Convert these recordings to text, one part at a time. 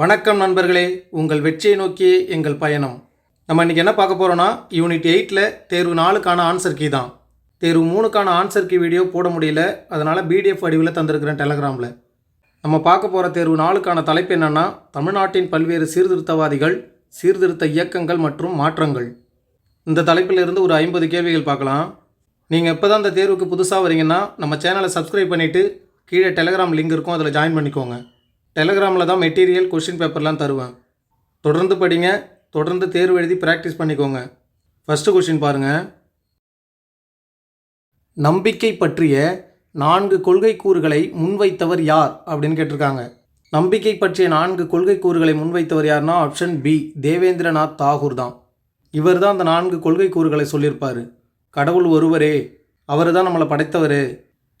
வணக்கம் நண்பர்களே. உங்கள் வெற்றியை நோக்கியே எங்கள் பயணம். நம்ம இன்றைக்கி என்ன பார்க்க போகிறோன்னா யூனிட் எயிட்டில் தேர்வு நாலுக்கான ஆன்சர் கீ தான். தேர்வு மூணுக்கான ஆன்சர் கீ வீடியோ போட முடியல. அதனால் பிடிஎஃப் வடிவில் தந்திருக்கிறேன் டெலகிராமில் நம்ம பார்க்க போகிற தேர்வு நாலுக்கான தலைப்பு என்னென்னா தமிழ்நாட்டின் பல்வேறு சீர்திருத்தவாதிகள் சீர்திருத்த இயக்கங்கள் மற்றும் மாற்றங்கள். இந்த தலைப்பிலிருந்து ஒரு ஐம்பது கேள்விகள் பார்க்கலாம். நீங்கள் இப்போ தான் இந்த தேர்வுக்கு புதுசாக வரீங்கன்னா நம்ம சேனலை சப்ஸ்கிரைப் பண்ணிவிட்டு கீழே டெலகிராம் லிங்க் இருக்கும் அதில் ஜாயின் பண்ணிக்கோங்க. டெலகிராமில் தான் மெட்டீரியல் கொஷின் பேப்பர்லாம் தருவேன். தொடர்ந்து படிங்க தொடர்ந்து தேர்வு எழுதி ப்ராக்டிஸ் பண்ணிக்கோங்க. ஃபஸ்ட்டு கொஷின் பாருங்கள் நம்பிக்கை பற்றிய நான்கு கொள்கை கூறுகளை முன்வைத்தவர் யார்? அப்படின்னு கேட்டிருக்காங்க. நம்பிக்கை பற்றிய நான்கு கொள்கை கூறுகளை முன்வைத்தவர் யார்னா ஆப்ஷன் பி தேவேந்திரநாத் தாகூர் தான். இவர் தான் அந்த நான்கு கொள்கை கூறுகளை சொல்லியிருப்பார். கடவுள் ஒருவரே அவர் தான் நம்மளை படைத்தவர்.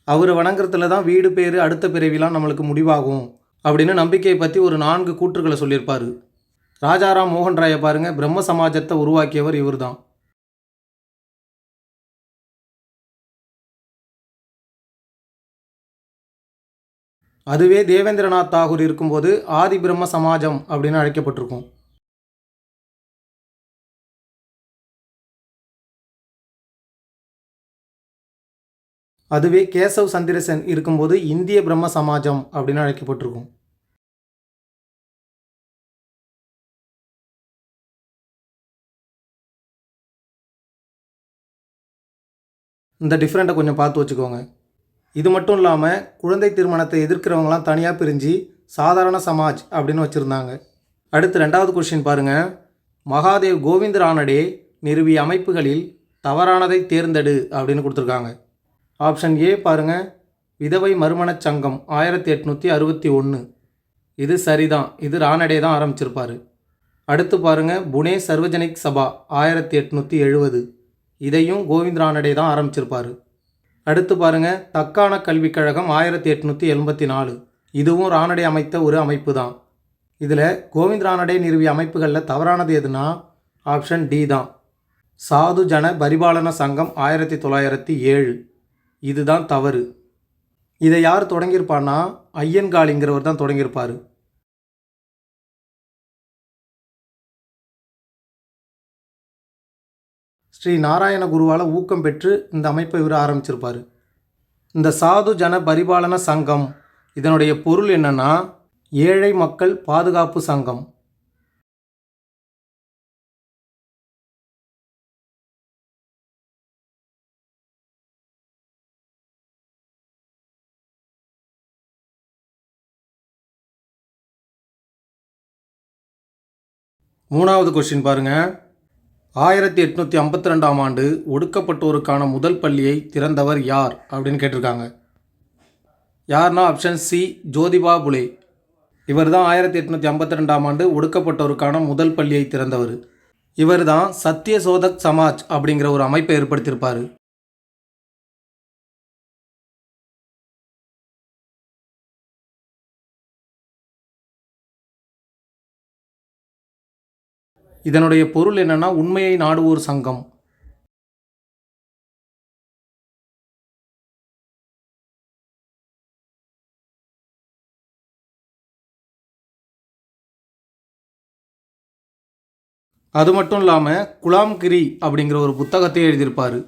அவரை வணங்குறதுல தான் வீடு பேர் அடுத்த பிறவிலாம் நம்மளுக்கு முடிவாகும். அப்படின்னு நம்பிக்கையை பற்றி ஒரு நான்கு கூற்றுகளை சொல்லியிருப்பார். ராஜாராம் மோகன் ராயை பாருங்க பிரம்ம சமாஜத்தை உருவாக்கியவர் இவர் தான் அதுவே தேவேந்திரநாத் தாகூர் இருக்கும்போது ஆதி பிரம்ம சமாஜம் அப்படின்னு அழைக்கப்பட்டிருக்கும். அதுவே கேசவ் சந்திரசன் இருக்கும்போது இந்திய பிரம்ம சமாஜம் அப்படின்னு அழைக்கப்பட்டிருக்கும். இந்த டிஃப்ரெண்ட்டை கொஞ்சம் பார்த்து வச்சுக்கோங்க. இது மட்டும் இல்லாமல் குழந்தை திருமணத்தை எதிர்க்கிறவங்களாம் தனியாக பிரிஞ்சு சாதாரண சமாஜ் அப்படின்னு வச்சுருந்தாங்க. அடுத்து ரெண்டாவது கொஸ்டின் பாருங்கள் மகாதேவ் கோவிந்த் ரானடே நிறுவிய அமைப்புகளில் தவறானதை தேர்ந்தெடு அப்படின்னு கொடுத்துருக்காங்க. ஆப்ஷன் ஏ பாருங்கள் விதவை மறுமணச் சங்கம் ஆயிரத்தி எட்நூற்றி அறுபத்தி ஒன்று இது சரிதான். இது ராணடே தான் ஆரம்பிச்சிருப்பார். அடுத்து பாருங்கள் புனே சர்வஜனிக் சபா ஆயிரத்தி எட்நூற்றி எழுபது இதையும் கோவிந்த் ராணடே தான் ஆரம்பிச்சிருப்பார். அடுத்து பாருங்கள் தக்கான கல்விக் கழகம் ஆயிரத்தி எட்நூற்றி எண்பத்தி நாலு. இதுவும் ராணடே அமைத்த ஒரு அமைப்பு தான். இதில் கோவிந்த் ராணடே நிறுவிய அமைப்புகளில் தவறானது எதுனா? ஆப்ஷன் டி தான். சாது ஜன பரிபாலன சங்கம் ஆயிரத்தி தொள்ளாயிரத்தி ஏழு. இதுதான் தவறு. இதை யார் தொடங்கியிருப்பான்னா ஐயன்காளிங்கிறவர் தான் தொடங்கியிருப்பார். ஸ்ரீ நாராயண குருவால் ஊக்கம் பெற்று இந்த அமைப்பை இவர் ஆரம்பிச்சிருப்பார். இந்த சாது ஜன பரிபாலன சங்கம் இதனுடைய பொருள் என்னன்னா ஏழை மக்கள் பாதுகாப்பு சங்கம். மூணாவது கொஸ்டின் பாருங்கள் ஆயிரத்தி எட்நூற்றி ஐம்பத்தி ரெண்டாம் ஆண்டு ஒடுக்கப்பட்டோருக்கான முதல் பள்ளியை திறந்தவர் யார்? அப்படின்னு கேட்டிருக்காங்க. யார்னா ஆப்ஷன் சி ஜோதிபா புலே. இவர் தான் ஆயிரத்தி எட்நூற்றி ஐம்பத்தி ரெண்டாம் ஆண்டு ஒடுக்கப்பட்டோருக்கான முதல் பள்ளியை திறந்தவர். இவர் தான் சத்திய சோதக் சமாஜ் அப்படிங்கிற ஒரு அமைப்பை ஏற்படுத்தியிருப்பார். இதனுடைய பொருள் என்னென்னா உண்மையை நாடுவோர் சங்கம். அது மட்டும் இல்லாமல் குலாம்கிரி அப்படிங்கிற ஒரு புத்தகத்தை எழுதியிருப்பார்.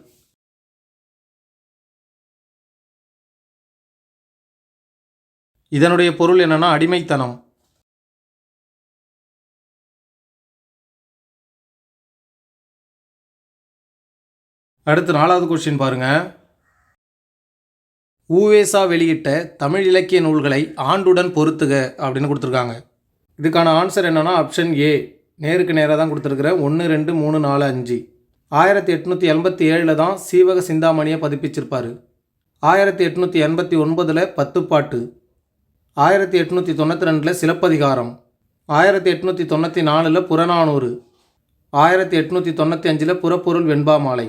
இதனுடைய பொருள் என்னென்னா அடிமைத்தனம். அடுத்து நாலாவது கொஸ்டின் பாருங்க. ஊவேசா வெளியிட்ட தமிழ் இலக்கிய நூல்களை ஆண்டுடன் பொருத்துக அப்படின்னு கொடுத்துருக்காங்க. இதுக்கான ஆன்சர் என்னென்னா ஆப்ஷன் ஏ நேருக்கு நேராக தான் கொடுத்துருக்குறேன் ஒன்று ரெண்டு மூணு நாலு அஞ்சு. ஆயிரத்தி எட்நூற்றி எண்பத்தி ஏழில் தான் சீவக சிந்தாமணியை பதிப்பிச்சிருப்பார். ஆயிரத்தி எட்நூற்றி எண்பத்தி ஒன்பதில் பத்துப்பாட்டு. ஆயிரத்தி எட்நூற்றி தொண்ணூற்றி ரெண்டில் சிலப்பதிகாரம். ஆயிரத்தி எட்நூற்றி தொண்ணூற்றி நாலில் புறநானூறு. ஆயிரத்தி எட்நூற்றி தொண்ணூற்றி அஞ்சில் புறப்பொருள் வெண்பா மாலை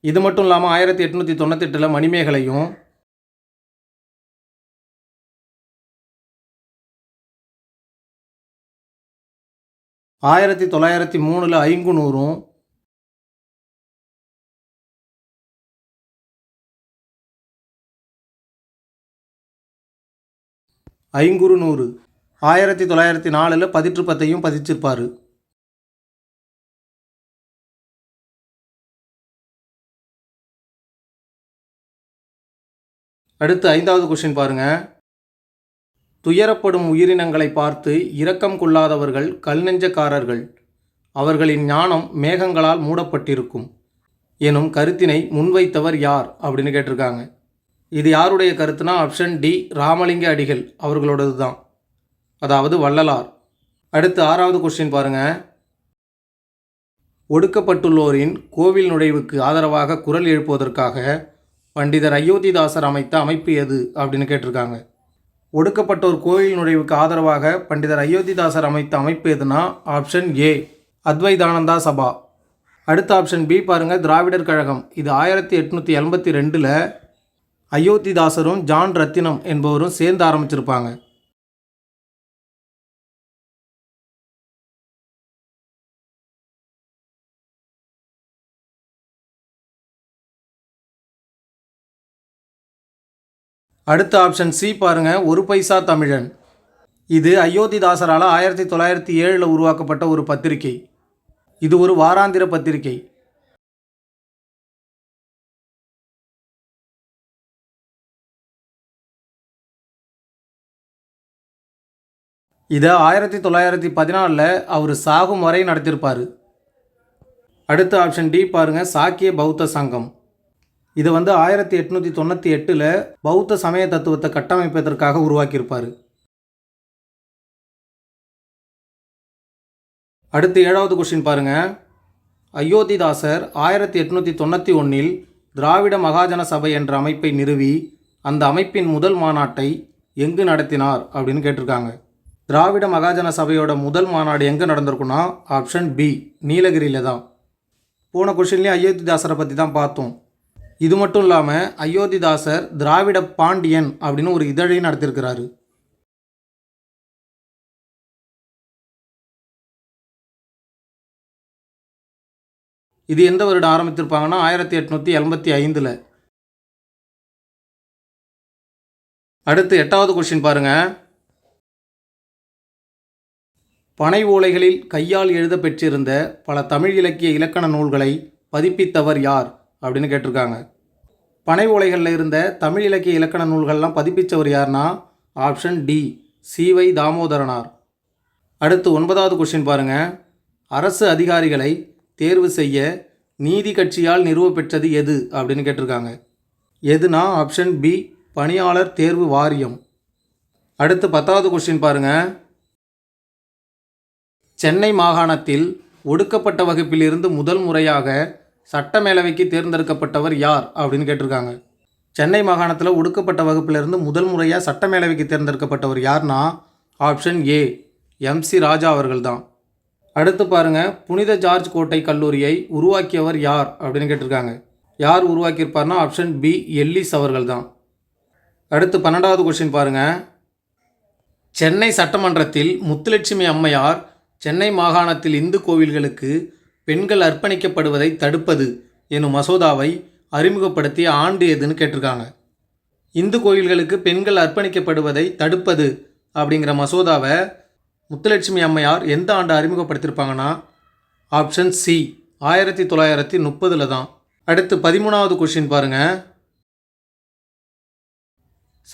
இது மட்டும் இல்லாமல் ஆயிரத்தி எட்நூற்றி தொண்ணூத்தெட்டில் மணிமேகலையும் ஆயிரத்தி தொள்ளாயிரத்தி மூணில் ஐங்குநூறும் ஐங்குறுநூறு. ஆயிரத்தி தொள்ளாயிரத்தி நாலில் பதிற்றுப்பத்தையும் பதிச்சிருப்பார். அடுத்து ஐந்தாவது கொஷின் பாருங்க. துயரப்படும் உயிரினங்களை பார்த்து இரக்கம் கொள்ளாதவர்கள் கல்நெஞ்சக்காரர்கள் அவர்களின் ஞானம் மேகங்களால் மூடப்பட்டிருக்கும். எனும் கருத்தினை முன்வைத்தவர் யார்? அப்படின்னு கேட்டிருக்காங்க. இது யாருடைய கருத்துனா ஆப்ஷன் டி ராமலிங்க அடிகள் அவர்களோடது தான் அதாவது வள்ளலார். அடுத்து ஆறாவது கொஸ்டின் பாருங்க. ஒடுக்கப்பட்டுள்ளோரின் கோவில் நுழைவுக்கு ஆதரவாக குரல் எழுப்புவதற்காக பண்டிதர் அயோத்திதாசர் அமைத்த அமைப்பு எது அப்படின்னு கேட்டிருக்காங்க. ஒடுக்கப்பட்டோர் கோயில் நுழைவுக்கு ஆதரவாக பண்டிதர் அயோத்திதாசர் அமைத்த அமைப்பு எதுனா ஆப்ஷன் ஏ அத்வைதானந்தா சபா. அடுத்த ஆப்ஷன் பி பாருங்கள் திராவிடர் கழகம். இது ஆயிரத்தி எட்நூற்றி எண்பத்தி ரெண்டில் அயோத்திதாசரும் ஜான் ரத்தினம் என்பவரும் சேர்ந்து ஆரம்பிச்சிருப்பாங்க. அடுத்த ஆப்ஷன் சி பாருங்கள் ஒரு பைசா தமிழன். இது அயோத்திதாசரால் ஆயிரத்தி தொள்ளாயிரத்தி ஏழில் உருவாக்கப்பட்ட ஒரு பத்திரிகை. இது ஒரு வாராந்திர பத்திரிகை. இதை ஆயிரத்தி தொள்ளாயிரத்தி பதினாலில் அவர் சாகும் வரை நடத்தியிருப்பார் அடுத்த ஆப்ஷன் டி பாருங்க சாக்கிய பௌத்த சங்கம். இதை வந்து ஆயிரத்தி எட்நூற்றி தொண்ணூற்றி எட்டில் பௌத்த சமய தத்துவத்தை கட்டமைப்பதற்காக உருவாக்கியிருப்பார். அடுத்து ஏழாவது கொஸ்டின் பாருங்க. அயோத்திதாசர் ஆயிரத்தி எட்நூற்றி தொண்ணூற்றி ஒன்றில் திராவிட மகாஜன சபை என்ற அமைப்பை நிறுவி அந்த அமைப்பின் முதல் மாநாட்டை எங்கு நடத்தினார் அப்படின்னு கேட்டிருக்காங்க. திராவிட மகாஜன சபையோட முதல் மாநாடு எங்கே நடந்திருக்குன்னா ஆப்ஷன் பி நீலகிரியில் தான். போன கொஷின்லேயும் அயோத்திதாசரை பற்றி தான் பார்த்தோம். இது மட்டும் இல்லாமல் அயோத்திதாசர் திராவிட பாண்டியன் அப்படின்னு ஒரு இதழையும் நடத்தியிருக்கிறாரு இது எந்த வருடம் ஆரம்பித்திருப்பாங்கன்னா ஆயிரத்தி எட்நூற்றி எண்பத்தி ஐந்தில். அடுத்து எட்டாவது கொஸ்டின் பாருங்க. பனை ஓலைகளில் கையால் எழுத பெற்றிருந்த பல தமிழ் இலக்கிய இலக்கண நூல்களை பதிப்பித்தவர் யார்? அப்படின்னு கேட்டிருக்காங்க. பனை ஓலைகளில் இருந்த தமிழ் இலக்கிய இலக்கண நூல்கள்லாம் பதிப்பித்தவர் யார்னா? ஆப்ஷன் டி சிவை தாமோதரனார். அடுத்து ஒன்பதாவது கொஷின் பாருங்க. அரசு அதிகாரிகளை தேர்வு செய்ய நீதி கட்சியால் நிறுவப்பெற்றது எது? அப்படின்னு கேட்டிருக்காங்க. எதுனா? ஆப்ஷன் பி பணியாளர் தேர்வு வாரியம். அடுத்து பத்தாவது கொஸ்டின் பாருங்க. சென்னை மாகாணத்தில் ஒடுக்கப்பட்ட வகுப்பிலிருந்து முதல் முறையாக சட்டமேலவைக்கு தேர்ந்தெடுக்கப்பட்டவர் யார் அப்படின்னு கேட்டிருக்காங்க. சென்னை மாகாணத்தில் ஒடுக்கப்பட்ட வகுப்பிலிருந்து முதல் முறையாக சட்டமேலவைக்கு தேர்ந்தெடுக்கப்பட்டவர் யார்னா ஆப்ஷன் ஏ எம்சி ராஜா அவர்கள் தான் அடுத்து பாருங்கள் புனித ஜார்ஜ் கோட்டை கல்லூரியை உருவாக்கியவர் யார் அப்படின்னு கேட்டிருக்காங்க. யார் உருவாக்கியிருப்பார்னா ஆப்ஷன் பி எல்லிஸ் அவர்கள் தான் அடுத்து பன்னெண்டாவது கொஸ்டின் பாருங்கள் சென்னை சட்டமன்றத்தில் முத்துலட்சுமி அம்மையார் சென்னை மாகாணத்தில் இந்து கோவில்களுக்கு பெண்கள் அர்ப்பணிக்கப்படுவதை தடுப்பது எனும் மசோதாவை அறிமுகப்படுத்திய ஆண்டு எதுன்னு கேட்டிருக்காங்க. இந்து கோயில்களுக்கு பெண்கள் அர்ப்பணிக்கப்படுவதை தடுப்பது அப்படிங்கிற மசோதாவை முத்துலட்சுமி அம்மையார் எந்த ஆண்டு அறிமுகப்படுத்தியிருப்பாங்கன்னா ஆப்ஷன் சி ஆயிரத்தி தொள்ளாயிரத்தி முப்பதில் தான். அடுத்து பதிமூணாவது கொஷின் பாருங்க.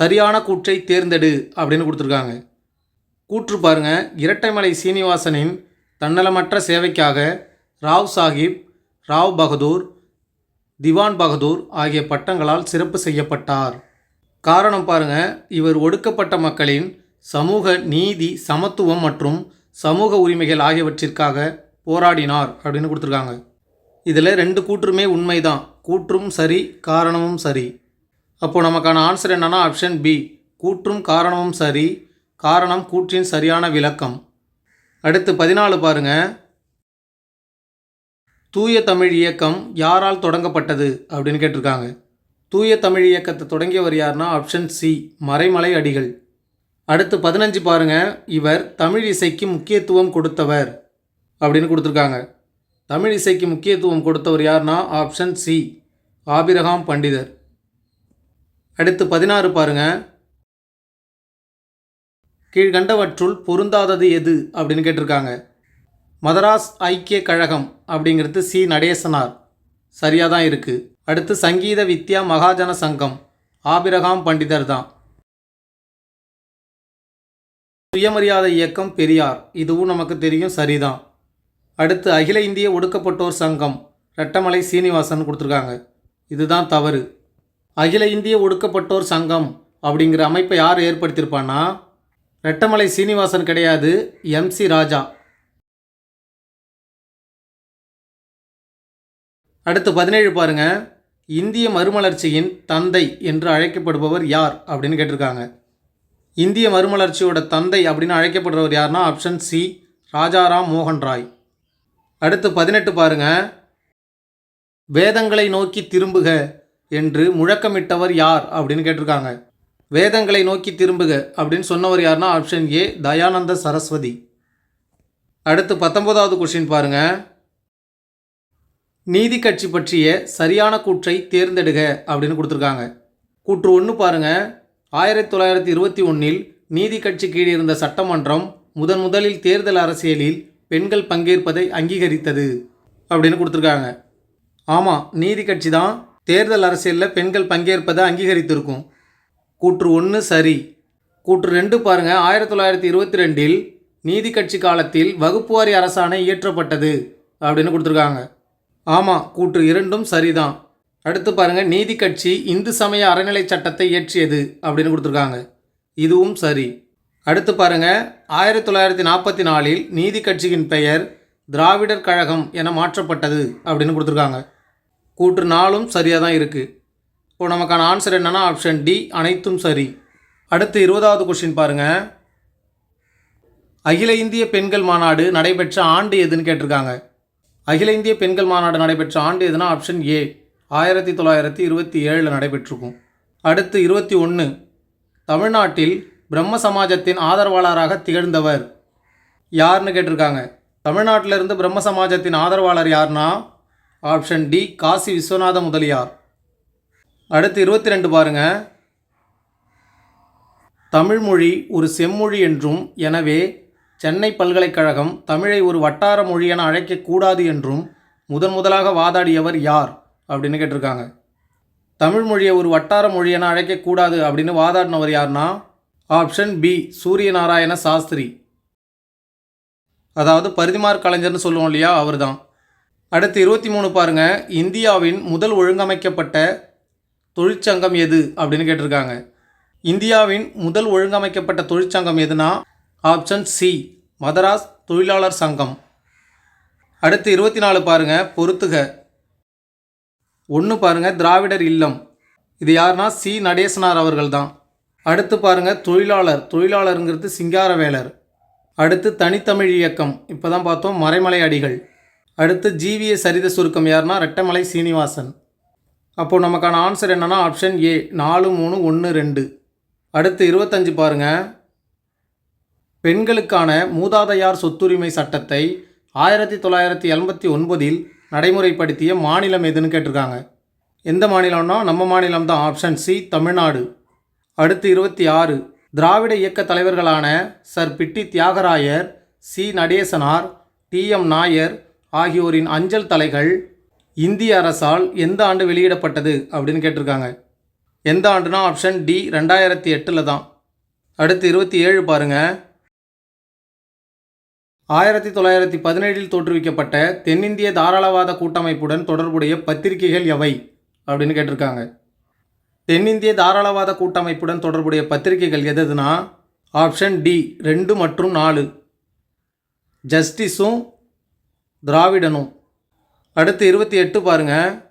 சரியான கூற்றை தேர்ந்தெடு அப்படின்னு கொடுத்துருக்காங்க. கூற்று பாருங்க. இரட்டைமலை சீனிவாசனின் தன்னலமற்ற சேவைக்காக ராவ் சாஹிப் ராவ் பகதூர் திவான் பகதூர் ஆகிய பட்டங்களால் சிறப்பு செய்யப்பட்டார். காரணம் பாருங்க இவர் ஒடுக்கப்பட்ட மக்களின் சமூக நீதி சமத்துவம் மற்றும் சமூக உரிமைகள் ஆகியவற்றிற்காக போராடினார் அப்படின்னு கொடுத்துருக்காங்க. இதில் ரெண்டு கூற்றுமே உண்மைதான். கூற்றும் சரி காரணமும் சரி. அப்போது நமக்கான ஆன்சர் என்னன்னா ஆப்ஷன் பி கூற்றும் காரணமும் சரி. காரணம் கூற்றின் சரியான விளக்கம். அடுத்து பதினாலு பாருங்கள் தூய தமிழ் இயக்கம் யாரால் தொடங்கப்பட்டது அப்படின்னு கேட்டிருக்காங்க. தூய தமிழ் இயக்கத்தை தொடங்கியவர் யாருன்னா ஆப்ஷன் சி மறைமலை அடிகள். அடுத்து பதினஞ்சு பாருங்க இவர் தமிழ் இசைக்கு முக்கியத்துவம் கொடுத்தவர் அப்படின்னு கொடுத்துருக்காங்க. தமிழ் இசைக்கு முக்கியத்துவம் கொடுத்தவர் யாருன்னா ஆப்ஷன் சி ஆபிரகாம் பண்டிதர். அடுத்து பதினாறு பாருங்க கீழ்கண்டவற்றுள் பொருந்தாதது எது அப்படின்னு கேட்டிருக்காங்க. மதராஸ் ஐக்கிய கழகம் அப்படிங்கிறது சி. நடேசனார். சரியாக தான் இருக்குது அடுத்து சங்கீத வித்யா மகாஜன சங்கம். ஆபிரகாம் பண்டிதர் தான். சுயமரியாதை இயக்கம் பெரியார். இதுவும் நமக்கு தெரியும் சரிதான். அடுத்து அகில இந்திய ஒடுக்கப்பட்டோர் சங்கம். ரெட்டமலை சீனிவாசன் கொடுத்துருக்காங்க. இதுதான் தவறு. அகில இந்திய ஒடுக்கப்பட்டோர் சங்கம் அப்படிங்கிற அமைப்பை யார் ஏற்படுத்தியிருப்பான்னா ரெட்டமலை சீனிவாசன் கிடையாது எம்சி ராஜா. அடுத்து பதினேழு பாருங்க. இந்திய மறுமலர்ச்சியின் தந்தை என்று அழைக்கப்படுபவர் யார் அப்படின்னு கேட்டிருக்காங்க. இந்திய மறுமலர்ச்சியோட தந்தை அப்படின்னு அழைக்கப்படுறவர் யாருன்னா ஆப்ஷன் சி ராஜாராம் மோகன் ராய். அடுத்து பதினெட்டு பாருங்க. வேதங்களை நோக்கி திரும்புக என்று முழக்கமிட்டவர் யார் அப்படின்னு கேட்டிருக்காங்க. வேதங்களை நோக்கி திரும்புக அப்படின்னு சொன்னவர் யாருன்னா ஆப்ஷன் ஏ தயானந்த சரஸ்வதி. அடுத்து பத்தொன்பதாவது கொஷின் பாருங்கள் நீதி கட்சி பற்றிய சரியான கூற்றை தேர்ந்தெடுக அப்படின்னு கொடுத்துருக்காங்க. கூற்று ஒன்று பாருங்க. ஆயிரத்தி தொள்ளாயிரத்தி இருபத்தி ஒன்றில் நீதி கட்சி கீழ் இருந்த சட்டமன்றம் முதன் முதலில் தேர்தல் அரசியலில் பெண்கள் பங்கேற்பதை அங்கீகரித்தது அப்படின்னு கொடுத்துருக்காங்க. ஆமாம் நீதி கட்சி தான் தேர்தல் அரசியலில் பெண்கள் பங்கேற்பதை அங்கீகரித்திருக்கும். கூற்று ஒன்று சரி. கூற்று ரெண்டு பாருங்கள் ஆயிரத்தி தொள்ளாயிரத்தி இருபத்தி ரெண்டில் நீதி கட்சி காலத்தில் வகுப்புவாரி அரசாணை இயற்றப்பட்டது அப்படின்னு கொடுத்துருக்காங்க. ஆமாம் கூற்று இரண்டும் சரிதான். அடுத்து பாருங்கள் நீதி கட்சி இந்து சமய அறநிலை சட்டத்தை இயற்றியது அப்படின்னு கொடுத்துருக்காங்க. இதுவும் சரி. அடுத்து பாருங்க ஆயிரத்தி தொள்ளாயிரத்தி நாற்பத்தி நாலில் நீதி கட்சியின் பெயர் திராவிடர் கழகம் என மாற்றப்பட்டது அப்படின்னு கொடுத்துருக்காங்க. கூற்று நாளும் சரியாக தான் இருக்குது இப்போ நமக்கான ஆன்சர் என்னென்னா ஆப்ஷன் டி அனைத்தும் சரி. அடுத்து இருபதாவது கொஸ்டின் பாருங்கள் அகில இந்திய பெண்கள் மாநாடு நடைபெற்ற ஆண்டு எதுன்னு கேட்டிருக்காங்க. அகில இந்திய பெண்கள் மாநாடு நடைபெற்ற ஆண்டு எதுனா ஆப்ஷன் ஏ ஆயிரத்தி தொள்ளாயிரத்தி இருபத்தி ஏழில் நடைபெற்றிருக்கும். அடுத்து இருபத்தி ஒன்று தமிழ்நாட்டில் பிரம்ம சமாஜத்தின் ஆதரவாளராக திகழ்ந்தவர் யாருன்னு கேட்டிருக்காங்க. தமிழ்நாட்டில் இருந்து பிரம்ம சமாஜத்தின் ஆதரவாளர் யாருன்னா? Option D Kasi Viswanatha Mudaliar. அடுத்து இருபத்தி ரெண்டு பாருங்க. தமிழ்மொழி ஒரு செம்மொழி என்றும் எனவே சென்னை பல்கலைக்கழகம் தமிழை ஒரு வட்டார மொழி என அழைக்கக்கூடாது என்றும் முதன் முதலாக வாதாடியவர் யார் அப்படின்னு கேட்டிருக்காங்க. தமிழ் மொழியை ஒரு வட்டார மொழி என அழைக்கக்கூடாது அப்படின்னு வாதாடினவர் யாருன்னா ஆப்ஷன் பி சூரியநாராயண சாஸ்திரி. அதாவது பரிதிமார் கலைஞர்னு சொல்லுவோம் இல்லையா அவர் தான் அடுத்து இருபத்தி மூணு பாருங்க. இந்தியாவின் முதல் ஒழுங்கமைக்கப்பட்ட தொழிற்சங்கம் எது அப்படின்னு கேட்டிருக்காங்க. இந்தியாவின் முதல் ஒழுங்கமைக்கப்பட்ட தொழிற்சங்கம் எதுனா? ஆப்ஷன் சி மதராஸ் தொழிலாளர் சங்கம். அடுத்து இருபத்தி நாலு பாருங்கள் பொறுத்துக. ஒன்று பாருங்கள் திராவிடர் இல்லம். இது யாருன்னா சி நடேசனார் அவர்கள் தான் அடுத்து பாருங்கள் தொழிலாளர். தொழிலாளருங்கிறது சிங்காரவேலர். அடுத்து தனித்தமிழ் இயக்கம். இப்போ தான் பார்த்தோம் மறைமலை அடிகள். அடுத்து ஜீவிய சரித சுருக்கம் யாருன்னா ரெட்டமலை சீனிவாசன். அப்போது நமக்கான ஆன்சர் என்னென்னா ஆப்ஷன் ஏ நாலு மூணு ஒன்று ரெண்டு. அடுத்து இருபத்தஞ்சு பாருங்கள் பெண்களுக்கான மூதாதையார் சொத்துரிமை சட்டத்தை ஆயிரத்தி தொள்ளாயிரத்தி எண்பத்தி ஒன்பதில் நடைமுறைப்படுத்திய மாநிலம் எதுன்னு கேட்டிருக்காங்க. எந்த மாநிலம்னா நம்ம மாநிலம் தான் ஆப்ஷன் சி தமிழ்நாடு. அடுத்து இருபத்தி ஆறு திராவிட இயக்க தலைவர்களான Sir Pitti Theagarayar C Natesanar T M Nair ஆகியோரின் அஞ்சல் தலைகள் இந்திய அரசால் எந்த ஆண்டு வெளியிடப்பட்டது அப்படின்னு கேட்டிருக்காங்க. எந்த ஆண்டுனா ஆப்ஷன் டி ரெண்டாயிரத்தி எட்டில் தான். அடுத்து இருபத்தி ஏழு பாருங்கள் ஆயிரத்தி தொள்ளாயிரத்தி பதினேழில் தோற்றுவிக்கப்பட்ட தென்னிந்திய தாராளவாத கூட்டமைப்புடன் தொடர்புடைய பத்திரிகைகள் எவை? அப்படின்னு கேட்டிருக்காங்க. தென்னிந்திய தாராளவாத கூட்டமைப்புடன் தொடர்புடைய பத்திரிகைகள் எதுனா? ஆப்ஷன் டி ரெண்டு மற்றும் நாலு. ஜஸ்டிஸும் திராவிடனும். அடுத்து இருபத்தி எட்டு பாருங்கள்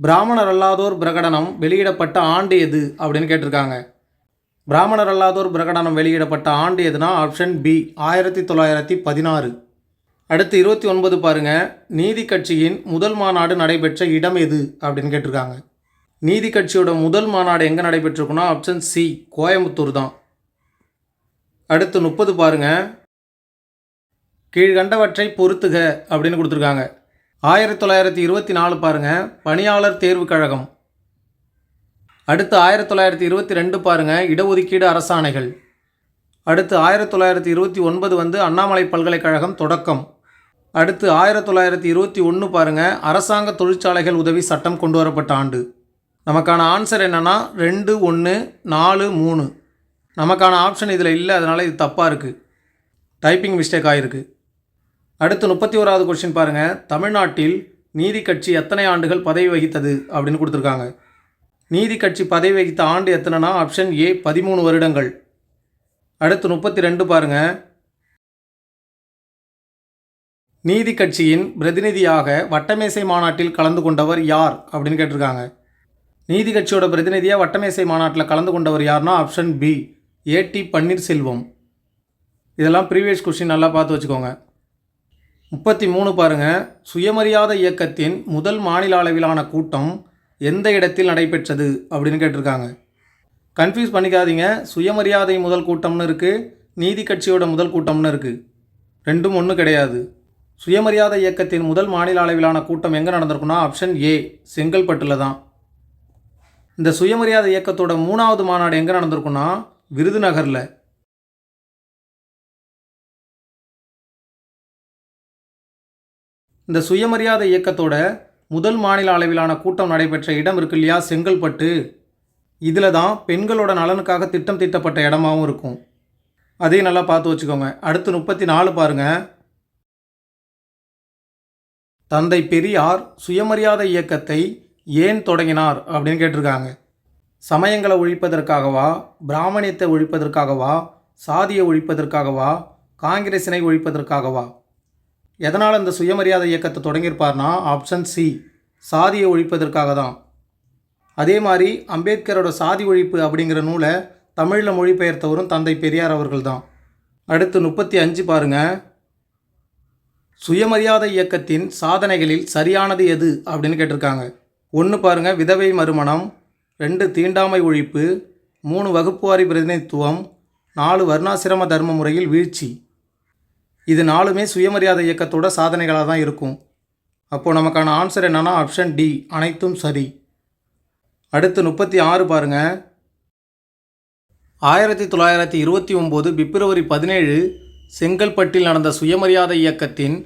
பிராமணர் அல்லாதோர் பிரகடனம் வெளியிடப்பட்ட ஆண்டு எது? அப்படின்னு கேட்டிருக்காங்க. பிராமணர் அல்லாதோர் பிரகடனம் வெளியிடப்பட்ட ஆண்டு எதுனா ஆப்ஷன் பி ஆயிரத்தி தொள்ளாயிரத்தி பதினாறு. அடுத்து இருபத்தி ஒன்பது பாருங்கள் நீதி கட்சியின் முதல் மாநாடு நடைபெற்ற இடம் எது? அப்படின்னு கேட்டிருக்காங்க. நீதி கட்சியோட முதல் மாநாடு எங்கே நடைபெற்றிருக்குன்னா ஆப்ஷன் சி கோயம்புத்தூர் தான். அடுத்து முப்பது பாருங்க. கீழ்கண்டவற்றை பொறுத்துக அப்படின்னு கொடுத்துருக்காங்க. ஆயிரத்தி தொள்ளாயிரத்தி இருபத்தி நாலு பாருங்கள் பணியாளர் தேர்வு கழகம். அடுத்து ஆயிரத்தி தொள்ளாயிரத்தி இருபத்தி ரெண்டு பாருங்கள் இடஒதுக்கீடு அரசாணைகள். அடுத்து ஆயிரத்தி தொள்ளாயிரத்தி இருபத்தி ஒன்பது வந்து அண்ணாமலை பல்கலைக்கழகம் தொடக்கம். அடுத்து ஆயிரத்தி தொள்ளாயிரத்தி இருபத்தி ஒன்று பாருங்கள் அரசாங்க தொழிற்சாலைகள் உதவி சட்டம் கொண்டு வரப்பட்ட ஆண்டு. நமக்கான ஆன்சர் என்னென்னா ரெண்டு ஒன்று நாலு மூணு. நமக்கான ஆப்ஷன் இதில் இல்லை அதனால் இது தப்பாக இருக்குது டைப்பிங் மிஸ்டேக் ஆகிருக்கு அடுத்து முப்பத்தி ஓராவது கொஸ்டின் பாருங்கள் தமிழ்நாட்டில் நீதி கட்சி எத்தனை ஆண்டுகள் பதவி வகித்தது அப்படின்னு கொடுத்துருக்காங்க. நீதி கட்சி பதவி வகித்த ஆண்டு எத்தனைனா? ஆப்ஷன் ஏ பதிமூணு வருடங்கள். அடுத்து முப்பத்தி ரெண்டு பாருங்கள் நீதி கட்சியின் பிரதிநிதியாக வட்டமேசை மாநாட்டில் கலந்து கொண்டவர் யார்? அப்படின்னு கேட்டிருக்காங்க. நீதி கட்சியோட பிரதிநிதியாக வட்டமேசை மாநாட்டில் கலந்து கொண்டவர் யார்னா? Option B A T Panneerselvam. இதெல்லாம் ப்ரீவியஸ் கொஸ்டின் நல்லா பார்த்து வச்சுக்கோங்க. முப்பத்தி மூணு பாருங்கள் சுயமரியாதை இயக்கத்தின் முதல் மாநில அளவிலான கூட்டம் எந்த இடத்தில் நடைபெற்றது அப்படின்னு கேட்டிருக்காங்க. கன்ஃபியூஸ் பண்ணிக்காதீங்க. சுயமரியாதை முதல் கூட்டம்னு இருக்குது நீதி கட்சியோட முதல் கூட்டம்னு இருக்குது ரெண்டும் ஒன்றும் கிடையாது. சுயமரியாதை இயக்கத்தின் முதல் மாநில அளவிலான கூட்டம் எங்கே நடந்திருக்குன்னா ஆப்ஷன் ஏ செங்கல்பட்டில் தான். இந்த சுயமரியாதை இயக்கத்தோட மூணாவது மாநாடு எங்கே நடந்திருக்குன்னா விருதுநகரில். இந்த சுயமரியாதை இயக்கத்தோட முதல் மாநில அளவிலான கூட்டம் நடைபெற்ற இடம் இருக்கு இல்லையா? செங்கல்பட்டு. இதில் தான் பெண்களோட நலனுக்காக திட்டம் தீட்டப்பட்ட இடமாவும் இருக்கும். அதையும் நல்லா பார்த்து வச்சுக்கோங்க. அடுத்து முப்பத்தி நாலு பாருங்கள் தந்தை பெரியார் சுயமரியாதை இயக்கத்தை ஏன் தொடங்கினார் அப்படின்னு கேட்டிருக்காங்க. சமயங்களை ஒழிப்பதற்காகவா? பிராமணியத்தை ஒழிப்பதற்காகவா? சாதியை ஒழிப்பதற்காகவா? காங்கிரசினை ஒழிப்பதற்காகவா? எதனால் இந்த சுயமரியாதை இயக்கத்தை தொடங்கியிருப்பார்னா ஆப்ஷன் சி சாதியை ஒழிப்பதற்காக தான். அதே மாதிரி அம்பேத்கரோட சாதி ஒழிப்பு அப்படிங்கிற நூலை தமிழில் மொழிபெயர்த்தவரும் தந்தை பெரியார் அவர்கள் தான். அடுத்து முப்பத்தி அஞ்சு பாருங்கள் சுயமரியாதை இயக்கத்தின் சாதனைகளில் சரியானது எது அப்படின்னு கேட்டிருக்காங்க. ஒன்று பாருங்கள் விதவை மறுமணம் ரெண்டு தீண்டாமை ஒழிப்பு மூணு வகுப்புவாரி பிரதிநிதித்துவம் நாலு வர்ணாசிரம தர்ம முறையில் வீழ்ச்சி. இது நாலுமே சுயமரியாதை இயக்கத்தோட சாதனைகளாக தான் இருக்கும். அப்போது நமக்கான ஆன்சர் என்னன்னா ஆப்ஷன் டி அனைத்தும் சரி. அடுத்து முப்பத்தி ஆறு பாருங்கள் ஆயிரத்தி தொள்ளாயிரத்தி இருபத்தி ஒம்பது பிப்ரவரி பதினேழு செங்கல்பட்டில் நடந்த சுயமரியாதை இயக்கத்தின்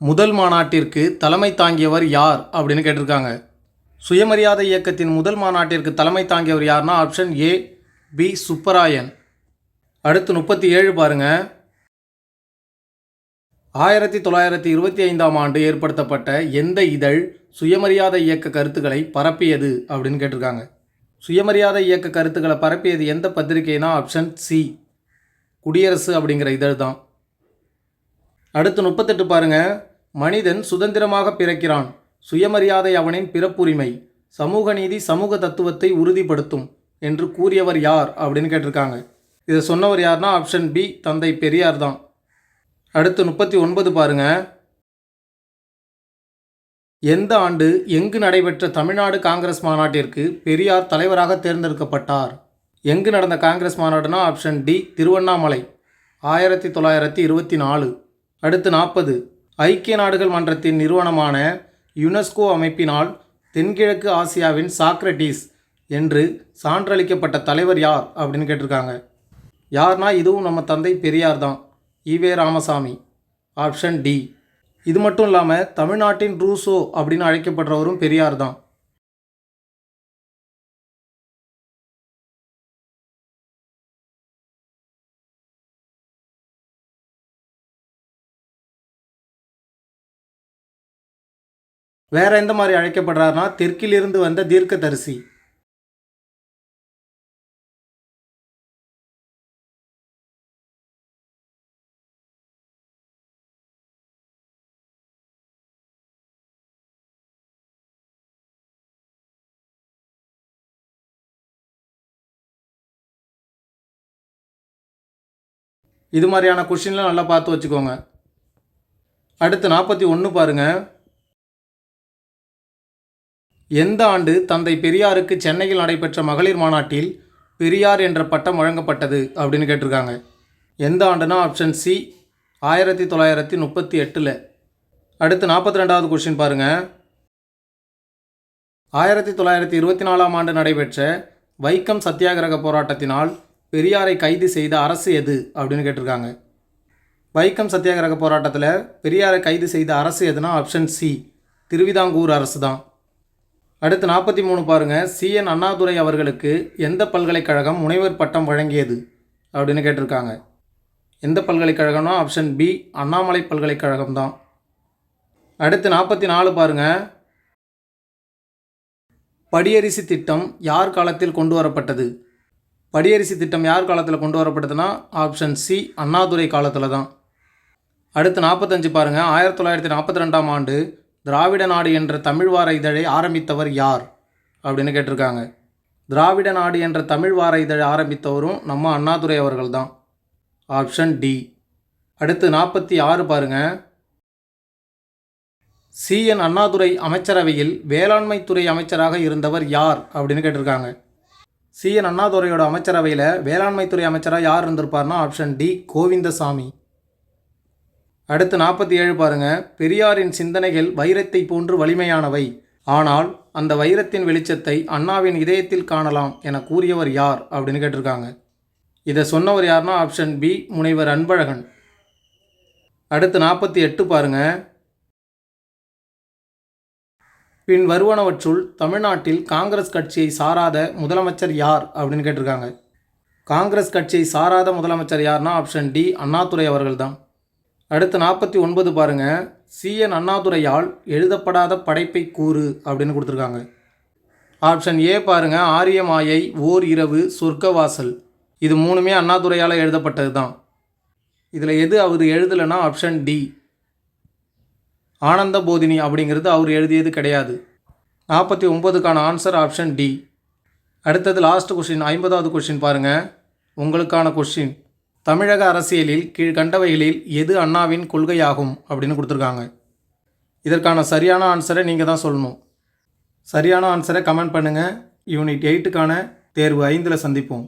முதல் மாநாட்டிற்கு தலைமை தாங்கியவர் யார் அப்படின்னு கேட்டிருக்காங்க. சுயமரியாதை இயக்கத்தின் முதல் மாநாட்டிற்கு தலைமை தாங்கியவர் யார்னா ஆப்ஷன் ஏ பி சுப்பராயன். அடுத்து முப்பத்தி ஏழு பாருங்கள் ஆயிரத்தி தொள்ளாயிரத்தி இருபத்தி ஐந்தாம் ஆண்டு ஏற்படுத்தப்பட்ட எந்த இதழ் சுயமரியாதை இயக்க கருத்துக்களை பரப்பியது அப்படின்னு கேட்டிருக்காங்க. சுயமரியாதை இயக்க கருத்துக்களை பரப்பியது எந்த பத்திரிகைனா ஆப்ஷன் சி குடியரசு அப்படிங்கிற இதழ் தான். அடுத்து முப்பத்தெட்டு பாருங்க. மனிதன் சுதந்திரமாக பிறக்கிறான். சுயமரியாதை அவனின் பிறப்புரிமை சமூக நீதி சமூக தத்துவத்தை உறுதிப்படுத்தும் என்று கூறியவர் யார் அப்படின்னு கேட்டிருக்காங்க. இதை சொன்னவர் யார்னா ஆப்ஷன் பி தந்தை பெரியார் தான். அடுத்து முப்பத்தி ஒன்பது பாருங்க. எந்த ஆண்டு எங்கு நடைபெற்ற தமிழ்நாடு காங்கிரஸ் மாநாட்டிற்கு பெரியார் தலைவராக தேர்ந்தெடுக்கப்பட்டார்? எங்கு நடந்த காங்கிரஸ் மாநாடுனா ஆப்ஷன் டி திருவண்ணாமலை ஆயிரத்தி தொள்ளாயிரத்தி இருபத்தி நாலு. அடுத்து நாற்பது ஐக்கிய நாடுகள் மன்றத்தின் நிறுவனமான யுனெஸ்கோ அமைப்பினால் தென்கிழக்கு ஆசியாவின் சாக்ரட்டிஸ் என்று சான்றளிக்கப்பட்ட தலைவர் யார் அப்படின்னு கேட்டிருக்காங்க. யார்னா இதுவும் நம்ம தந்தை பெரியார் தான். ஈவே ராமசாமி ஆப்ஷன் டி. இது மட்டும் இல்லாமல் தமிழ்நாட்டின் ரூசோ அப்படின்னு அழைக்கப்படுறவரும் பெரியார் தான். வேற எந்த மாதிரி அழைக்கப்படுறாருனா தெற்கிலிருந்து வந்த தீர்க்கதரிசி. இது மாதிரியான கொஷின்லாம் நல்லா பார்த்து வச்சுக்கோங்க. அடுத்து நாற்பத்தி ஒன்று பாருங்கள் எந்த ஆண்டு தந்தை பெரியாருக்கு சென்னையில் நடைபெற்ற மகளிர் மாநாட்டில் பெரியார் என்ற பட்டம் வழங்கப்பட்டது அப்படின்னு கேட்டிருக்காங்க. எந்த ஆண்டுனா ஆப்ஷன் சி ஆயிரத்தி தொள்ளாயிரத்தி முப்பத்தி எட்டில். அடுத்து நாற்பத்தி ரெண்டாவது கொஷின் பாருங்கள் ஆயிரத்தி தொள்ளாயிரத்தி இருபத்தி நாலாம் ஆண்டு நடைபெற்ற வைக்கம் சத்தியாகிரக போராட்டத்தினால் பெரியாரை கைது செய்த அரசு எது அப்படின்னு கேட்டிருக்காங்க. வைக்கம் சத்தியாகிரக போராட்டத்தில் பெரியாரை கைது செய்த அரசு எதுனா ஆப்ஷன் சி திருவிதாங்கூர் அரசு தான் அடுத்து நாற்பத்தி மூணு பாருங்கள் சிஎன் அண்ணாதுரை அவர்களுக்கு எந்த பல்கலைக்கழகம் முனைவர் பட்டம் வழங்கியது அப்படின்னு கேட்டிருக்காங்க. எந்த பல்கலைக்கழகம்னா ஆப்ஷன் பி அண்ணாமலை பல்கலைக்கழகம் தான் அடுத்து நாற்பத்தி நாலு பாருங்கள் படியரிசி திட்டம் யார் காலத்தில் கொண்டு வரப்பட்டது? படியரிசி திட்டம் யார் காலத்தில் கொண்டு வரப்பட்டதுன்னா ஆப்ஷன் சி அண்ணாதுரை காலத்தில் தான். அடுத்து நாற்பத்தஞ்சு பாருங்கள் ஆயிரத்தி தொள்ளாயிரத்தி நாற்பத்தி ரெண்டாம் ஆண்டு திராவிட நாடு என்ற தமிழ் வார இதழை ஆரம்பித்தவர் யார்? அப்படின்னு கேட்டிருக்காங்க. திராவிட நாடு என்ற தமிழ் வார இதழை ஆரம்பித்தவரும் நம்ம அண்ணாதுரை அவர்கள் தான். Option D. அடுத்து நாற்பத்தி ஆறு பாருங்கள் சிஎன் அண்ணாதுரை அமைச்சரவையில் வேளாண்மைத்துறை அமைச்சராக இருந்தவர் யார்? அப்படின்னு கேட்டிருக்காங்க. சிஎன் அண்ணாதுரையோட அமைச்சரவையில் வேளாண்மைத்துறை அமைச்சராக யார் இருந்திருப்பார்னா ஆப்ஷன் டி. கோவிந்தசாமி. அடுத்து நாற்பத்தி ஏழு பாருங்கள் பெரியாரின் சிந்தனைகள் வைரத்தை போன்று வலிமையானவை. ஆனால் அந்த வைரத்தின் வெளிச்சத்தை அண்ணாவின் இதயத்தில் காணலாம் என கூறியவர் யார் அப்படின்னு கேட்டிருக்காங்க. இதை சொன்னவர் யாருன்னா ஆப்ஷன் பி. முனைவர் அன்பழகன். அடுத்து நாற்பத்தி எட்டு பாருங்கள் பின் வருவனவற்றுள் தமிழ்நாட்டில் காங்கிரஸ் கட்சியை சாராத முதலமைச்சர் யார் அப்படின்னு கேட்டிருக்காங்க. காங்கிரஸ் கட்சியை சாராத முதலமைச்சர் யார்னா ஆப்ஷன் டி அண்ணாதுரை அவர்கள் தான் அடுத்து நாற்பத்தி ஒன்பது பாருங்க. சிஎன் அண்ணாதுரையால் எழுதப்படாத படைப்பை கூறு அப்படின்னு கொடுத்துருக்காங்க. ஆப்ஷன் ஏ பாருங்கள் ஆரியமாயை ஓர் இரவு சொர்க்கவாசல். இது மூணுமே அண்ணாதுரையால் எழுதப்பட்டது தான் இதில் எது அவர் எழுதலைன்னா ஆப்ஷன் டி ஆனந்த போதினி அப்படிங்கிறது அவர் எழுதியது கிடையாது. நாற்பத்தி ஒம்பதுக்கான ஆன்சர் ஆப்ஷன் டி அடுத்தது லாஸ்ட் கொஷின் ஐம்பதாவது கொஷின் பாருங்கள் உங்களுக்கான கொஷின் தமிழக அரசியலில் கீழ்கண்டவைகளில் எது அண்ணாவின் கொள்கையாகும் அப்படின்னு கொடுத்துருக்காங்க. இதற்கான சரியான ஆன்சரை நீங்கள் தான் சொல்லணும். சரியான ஆன்சரை கமெண்ட் பண்ணுங்கள் யூனிட் எயிட்டுக்கான தேர்வு ஐந்தில் சந்திப்போம்.